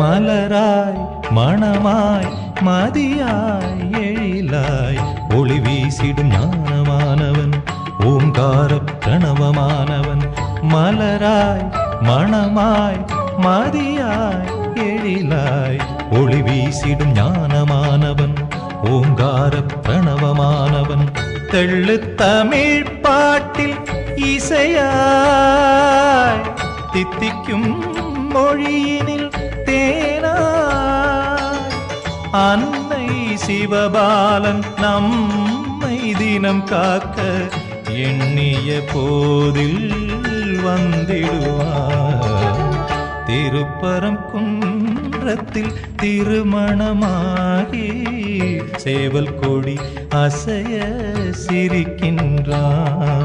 மலராய் மணமாய் மதியாய் எழிலாய் ஒளி வீசிடும் ஞானமானவன் ஓங்கார பிரணவமானவன். மலராய் மணமாய் மதியாய் எழிலாய் ஒளி வீசிடும் ஞானமானவன் ஓங்கார பிரணவமானவன். தெள்ளு தமிழ் பாட்டில் இசையாய் தித்திக்கும் மொழியினில் தேனாய் அன்னை சிவபாலன் நம்மை தினம் காக்க எண்ணிய போதில் வந்திடுவார். திருப்பரம் குன்றத்தில் திருமணமாகி சேவல் கொடி அசைய சிரிக்கின்றான்.